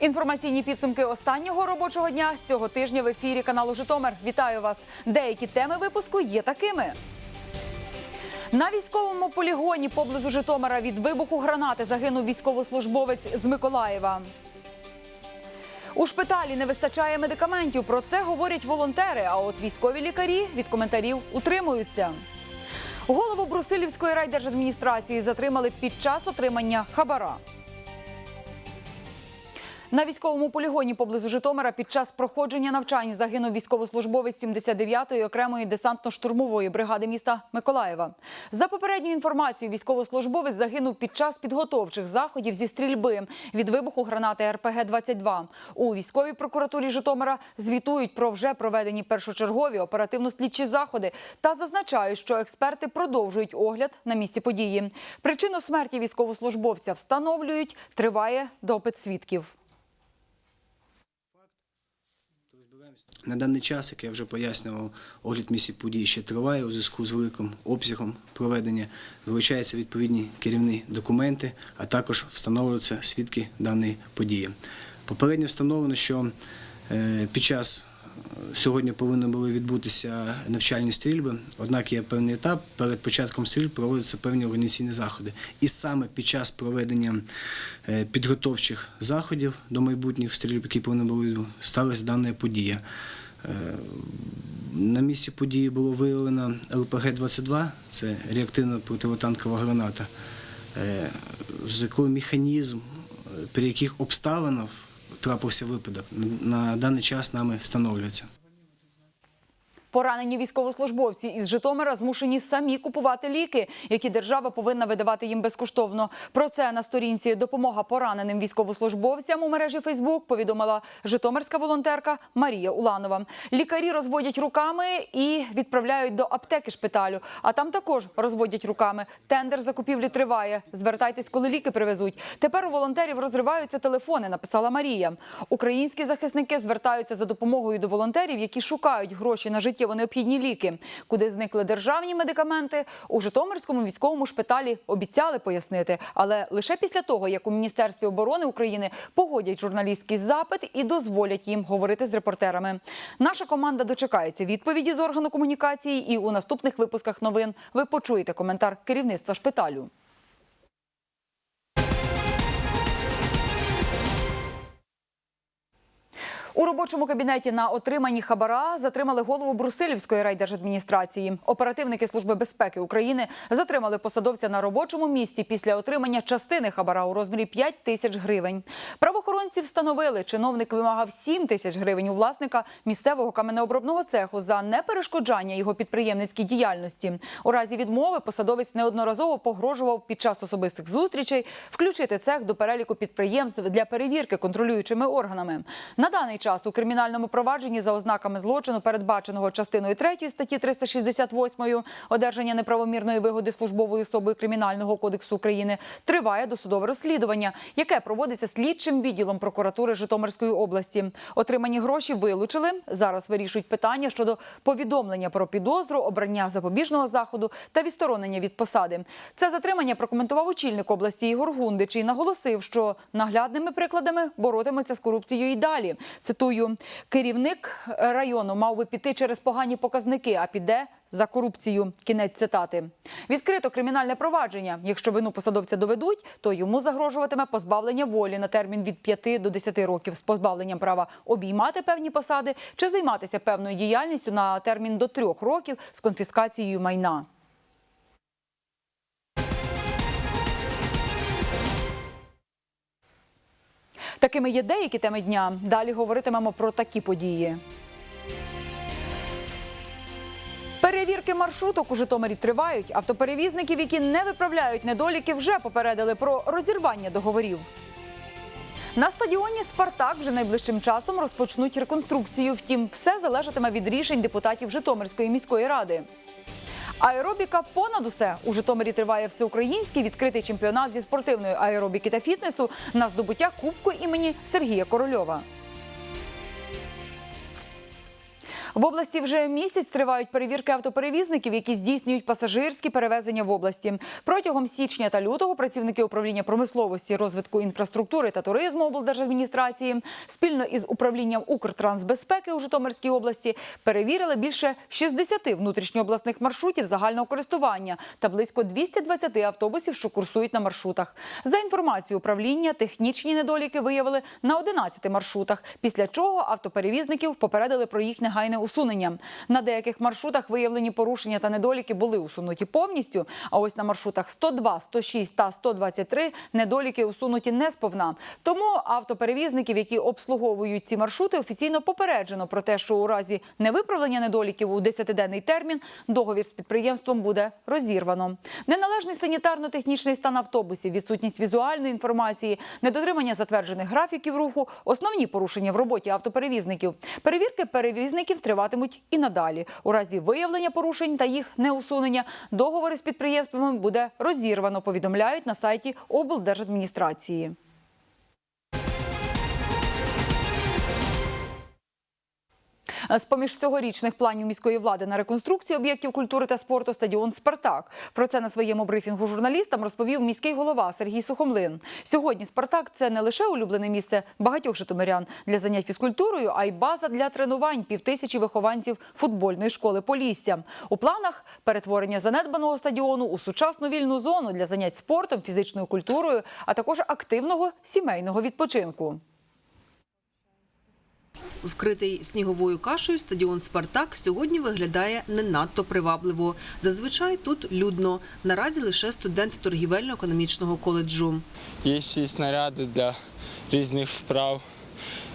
Інформаційні підсумки останнього робочого дня цього тижня в ефірі каналу Житомир. Вітаю вас. Деякі теми випуску є такими. На військовому полігоні поблизу Житомира від вибуху гранати загинув військовослужбовець з Миколаєва. У шпиталі не вистачає медикаментів. Про це говорять волонтери. А от військові лікарі від коментарів утримуються. Голову Брусилівської райдержадміністрації затримали під час отримання хабара. На військовому полігоні поблизу Житомира під час проходження навчань загинув військовослужбовець 79-ї окремої десантно-штурмової бригади міста Миколаєва. За попередньою інформацією, військовослужбовець загинув під час підготовчих заходів зі стрільби від вибуху гранати РПГ-22. У військовій прокуратурі Житомира звітують про вже проведені першочергові оперативно-слідчі заходи та зазначають, що експерти продовжують огляд на місці події. Причину смерті військовослужбовця встановлюють. Триває допит свідків. На даний час, як я вже пояснював, огляд місій подій ще триває у зв'язку з великим обсягом проведення. Вилучаються відповідні керівні документи, а також встановлюються свідки даної події. Попередньо встановлено, що е, під час сьогодні повинні були відбутися навчальні стрільби, однак є певний етап. Перед початком стрільб проводяться певні організаційні заходи. І саме під час проведення е, підготовчих заходів до майбутніх стрільб, які повинні були сталася дана подія. Е, На місці події було виявлено ЛПГ-22, це реактивна противотанкова граната, Е, з якою механізм, при яких обставинах трапився випадок, на даний час нами встановлюється. Поранені військовослужбовці із Житомира змушені самі купувати ліки, які держава повинна видавати їм безкоштовно. Про це на сторінці допомога пораненим військовослужбовцям у мережі Фейсбук повідомила житомирська волонтерка Марія Уланова. Лікарі розводять руками і відправляють до аптеки шпиталю. А там також розводять руками. Тендер закупівлі триває. Звертайтесь, коли ліки привезуть. Тепер у волонтерів розриваються телефони. Написала Марія. Українські захисники звертаються за допомогою до волонтерів, які шукають гроші на життєво необхідні ліки. Куди зникли державні медикаменти у Житомирському військовому шпиталі обіцяли пояснити, але лише після того, як у міністерстві оборони України погодять журналістський запит і дозволять їм говорити з репортерами. Наша команда дочекається відповіді з органу комунікації, і у наступних випусках новин ви почуєте коментар керівництва шпиталю. У робочому кабінеті на отриманні хабара затримали голову Брусилівської райдержадміністрації. Оперативники Служби безпеки України затримали посадовця на робочому місці після отримання частини хабара у розмірі 5 тисяч гривень. Правоохоронці встановили, чиновник вимагав 7 тисяч гривень у власника місцевого каменеобробного цеху за неперешкоджання його підприємницькій діяльності. У разі відмови посадовець неодноразово погрожував під час особистих зустрічей включити цех до переліку підприємств для перевірки контролюючими органами. На даний час у кримінальному провадженні за ознаками злочину, передбаченого частиною 3 статті 368 одержання неправомірної вигоди службовою особою Кримінального кодексу України, триває досудове розслідування, яке проводиться слідчим відділом прокуратури Житомирської області. Отримані гроші вилучили. Зараз вирішують питання щодо повідомлення про підозру, обрання запобіжного заходу та відсторонення від посади. Це затримання прокоментував очільник області Ігор Гундич і наголосив, що наглядними прикладами боротиметься з корупцією і далі. Цитую, керівник району мав би піти через погані показники, а піде за корупцію. Кінець цитати. Відкрито кримінальне провадження. Якщо вину посадовця доведуть, то йому загрожуватиме позбавлення волі на термін від 5 до 10 років з позбавленням права обіймати певні посади чи займатися певною діяльністю на термін до 3 років з конфіскацією майна. Такими є деякі теми дня. Далі говоритимемо про такі події. Перевірки маршруток у Житомирі тривають. Автоперевізників, які не виправляють недоліки, вже попередили про розірвання договорів. На стадіоні Спартак вже найближчим часом розпочнуть реконструкцію. Втім, все залежатиме від рішень депутатів Житомирської міської ради. Аеробіка понад усе у Житомирі триває всеукраїнський відкритий чемпіонат зі спортивної аеробіки та фітнесу на здобуття кубку імені Сергія Корольова. В області вже місяць тривають перевірки автоперевізників, які здійснюють пасажирські перевезення в області. Протягом січня та лютого працівники управління промисловості, розвитку інфраструктури та туризму облдержадміністрації спільно із управлінням Укртрансбезпеки у Житомирській області перевірили більше 60 внутрішньообласних маршрутів загального користування та близько 220 автобусів, що курсують на маршрутах. За інформацією управління, технічні недоліки виявили на 11 маршрутах, після чого автоперевізників попередили про їх негайне усунення. На деяких маршрутах виявлені порушення та недоліки були усунуті повністю. А ось на маршрутах 102, 106 та 123 недоліки усунуті не сповна. Тому автоперевізників, які обслуговують ці маршрути, офіційно попереджено про те, що у разі невиправлення недоліків у 10-денний термін договір з підприємством буде розірвано. Неналежний санітарно-технічний стан автобусів, відсутність візуальної інформації, недотримання затверджених графіків руху, основні порушення в роботі автоперевізників. Перевірки перевізників триватимуть і надалі. У разі виявлення порушень та їх неусунення договори з підприємствами буде розірвано. Повідомляють на сайті облдержадміністрації. З поміж цьогорічних планів міської влади на реконструкцію об'єктів культури та спорту стадіон Спартак. Про це на своєму брифінгу журналістам розповів міський голова Сергій Сухомлин. Сьогодні Спартак це не лише улюблене місце багатьох житомирян для занять фізкультурою, а й база для тренувань півтисячі вихованців футбольної школи Полісся. У планах перетворення занедбаного стадіону у сучасну вільну зону для занять спортом, фізичною культурою, а також активного сімейного відпочинку. Вкритий сніговою кашею стадіон Спартак сьогодні виглядає не надто привабливо. Зазвичай тут людно. Наразі лише студенти торгівельно-економічного коледжу. Є всі снаряди для різних вправ.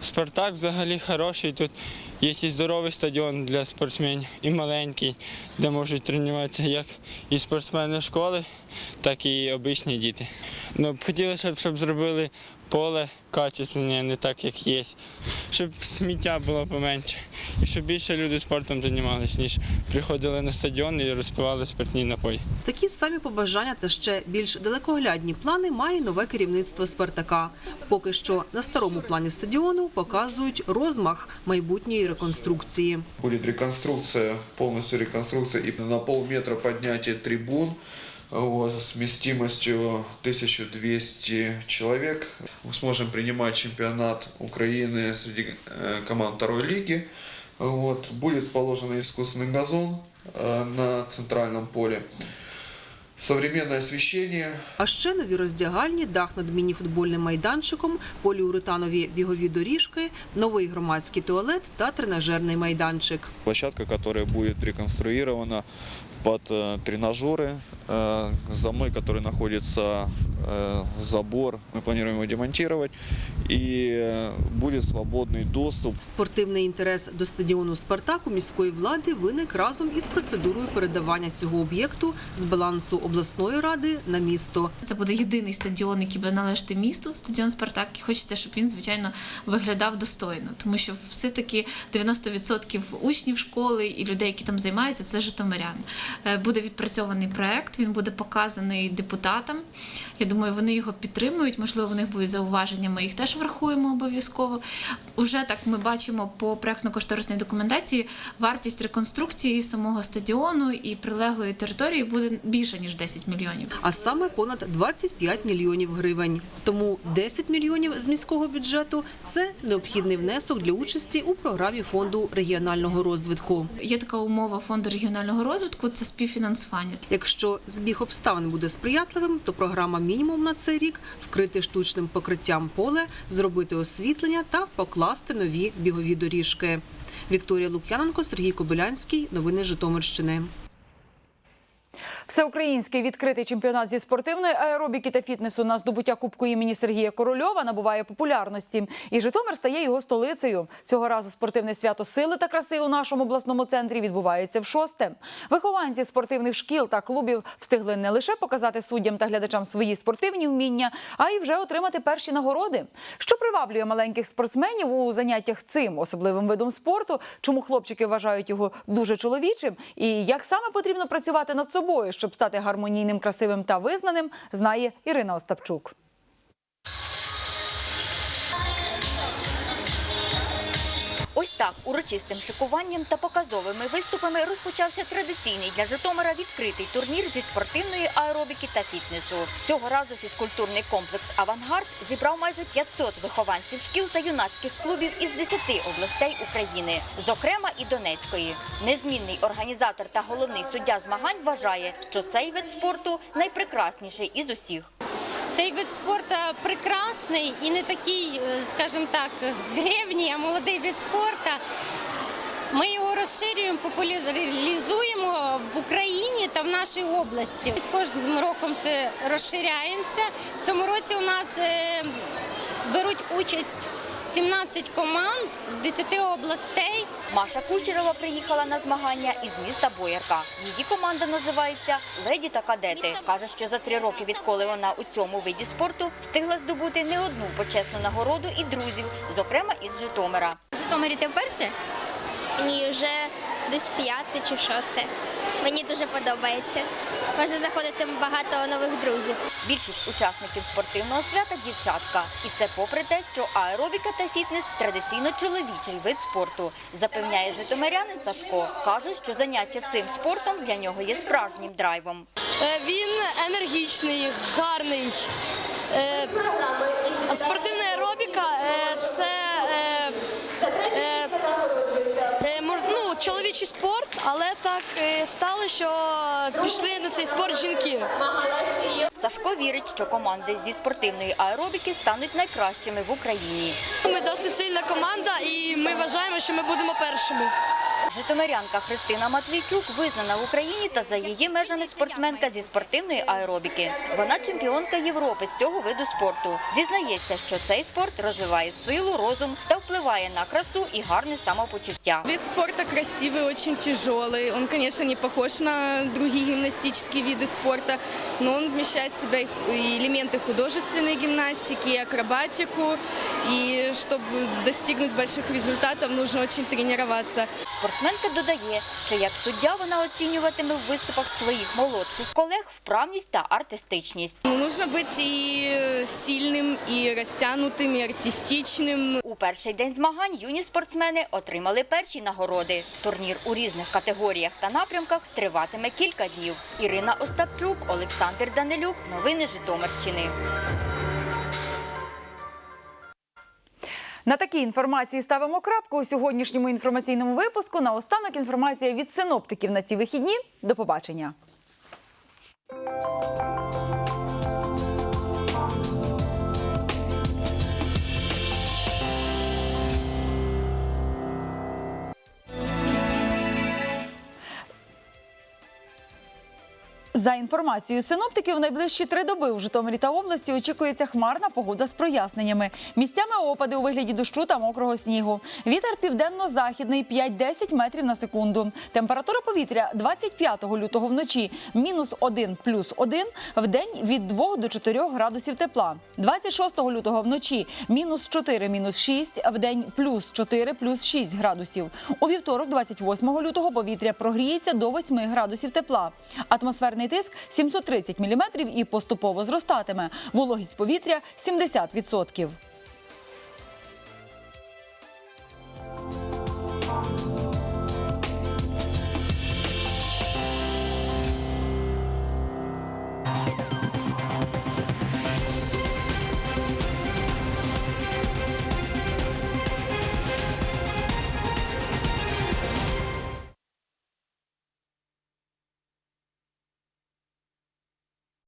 Спартак взагалі хороший. Тут є і здоровий стадіон для спортсменів, і маленький, де можуть тренуватися як і спортсмени школи, так і обичні діти. Ну, хотілося, б, щоб зробили поле качественне, не так, як є. Щоб сміття було поменше. І щоб більше люди спортом займалися, ніж приходили на стадіон і розпивали спиртні напої. Такі самі побажання та ще більш далекоглядні плани має нове керівництво Спартака. Поки що на старому плані стадіону показують розмах майбутньої реконструкції. Будет реконструкция, полностью реконструкция и на полметра поднятие трибун вот, с вместимостью 1200 человек. Мы сможем принимать чемпионат Украины среди э, команд второй лиги. Вот. Будет положен искусственный газон э, на центральном поле. Современное освещение, А ще нові роздягальні, дах над міні-футбольним майданчиком, поліуретанові бігові доріжки, новий громадський туалет та тренажерний майданчик. Площадка, которая будет реконструирована под э, тренажеры. Э, за мной, который находится э, забор, мы планируем его демонтировать. И э, будет свободный доступ Спортивний інтерес до стадіону Спартак у міської влади виник разом із процедурою передавання цього об'єкту з балансу обласної ради на місто. Це буде єдиний стадіон, який буде належати місту, стадіон Спартак. І хочеться, щоб він, звичайно, виглядав достойно, тому що все-таки 90% учнів школи і людей, які там займаються, це житомиряни. Е, Буде відпрацьований проект, він буде показаний депутатам. Я думаю, вони його підтримують. Можливо, в них будуть зауваження. Ми їх теж врахуємо обов'язково. Уже так ми бачимо по проектно-кошторисній документації вартість реконструкції самого стадіону і прилеглої території буде більше ніж 10 мільйонів. а саме понад 25 мільйонів гривень. Тому 10 мільйонів з міського бюджету це необхідний внесок для участі у програмі фонду регіонального розвитку. Є така умова фонду регіонального розвитку це співфінансування. Якщо збіг обставин буде сприятливим, то програма мінімум на цей рік вкрити штучним покриттям поле, зробити освітлення та покласти нові бігові доріжки. Вікторія Лук'яненко, Сергій Кобилянський. Новини Житомирщини. Всеукраїнський відкритий чемпіонат зі спортивної аеробіки та фітнесу на здобуття кубку імені Сергія Корольова набуває популярності. І Житомир стає його столицею. Цього разу спортивне свято сили та краси у нашому обласному центрі відбувається в шосте. Вихованці спортивних шкіл та клубів встигли не лише показати суддям та глядачам свої спортивні вміння, а й вже отримати перші нагороди. Що приваблює маленьких спортсменів у заняттях цим особливим видом спорту, чому хлопчики вважають його дуже чоловічим, і як саме потрібно працювати над собою, щоб стати гармонійним, красивим та визнаним, знає Ірина Остапчук. Так, урочистим шикуванням та показовими виступами розпочався традиційний для Житомира відкритий турнір зі спортивної аеробіки та фітнесу. Цього разу фізкультурний комплекс Авангард зібрав майже 500 вихованців шкіл та юнацьких клубів із 10 областей України, зокрема і Донецької. Незмінний організатор та головний суддя змагань вважає, що цей вид спорту найпрекрасніший із усіх. Цей вид спорту прекрасний і не такий, е, скажімо так, древній, а молодий вид спорту. Ми його розширюємо, популяризуємо в Україні та в нашій області. З кожним роком це розширяємося. В цьому році у нас е, беруть участь 17 команд з 10 областей. Маша Кучерова приїхала на змагання із міста Боярка. Її команда називається Леді та кадети. каже, що за три роки, відколи вона у цьому виді спорту встигла здобути не одну почесну нагороду і друзів, зокрема із Житомира. Житомирі ти вперше? Ні, вже десь п'яте чи шосте. Мені дуже подобається. Можна знаходити багато нових друзів. Більшість учасників спортивного свята дівчатка, і це попри те, що аеробіка та фітнес традиційно чоловічий вид спорту, запевняє житомирянин Сашко. каже, що заняття цим спортом для нього є справжнім драйвом. Е, Він енергічний, гарний. Е, а Спортивна аеробіка ну, чоловічий спорт, але так е, стало, що пішли на цей спорт жінки. Сашко вірить, що команди зі спортивної аеробіки стануть найкращими в Україні. Ми досить сильна команда і ми вважаємо, що ми будемо першими. Житомирянка Христина Матвійчук визнана в Україні та за її межами спортсменка зі спортивної аеробіки. Вона чемпіонка Європи з цього виду спорту. Зізнається, що цей спорт розвиває силу, розум та впливає на красу і гарне самопочуття. Вид спорта красивый, очень тяжелый. Он, конечно, не похож на другие гимнастические виды спорта, но он вмещает в себя и элементы художественной гимнастики, и акробатику. И чтобы достигнуть больших результатов, нужно очень тренироваться. Спортсменка додає, що як суддя вона оцінюватиме в виступах своїх молодших колег вправність та артистичність. Ну, нужно быть и сильным, и растянутым, и артистичным. У перший день змагань юні спортсмени отримали перші нагороди. Турнір у різних категоріях та напрямках триватиме кілька днів. Ірина Остапчук, Олександр Данилюк. Новини Житомирщини. На такій інформації ставимо крапку у сьогоднішньому інформаційному випуску. Наостанок інформація від синоптиків на ці вихідні. До побачення. За інформацією синоптиків, найближчі три доби в Житомирі та області очікується хмарна погода з проясненнями. Місцями опади у вигляді дощу та мокрого снігу. Вітер південно-західний 5-10 метрів на секунду. Температура повітря 25 лютого вночі мінус 1 плюс 1, в день від 2 до 4 градусів тепла. 26 лютого вночі мінус 4 мінус 6, в день плюс 4 плюс 6 градусів. У вівторок, 28 лютого, повітря прогріється до 8 градусів тепла. Атмосферний тиск 730 мм і поступово зростатиме. Вологість повітря 70%.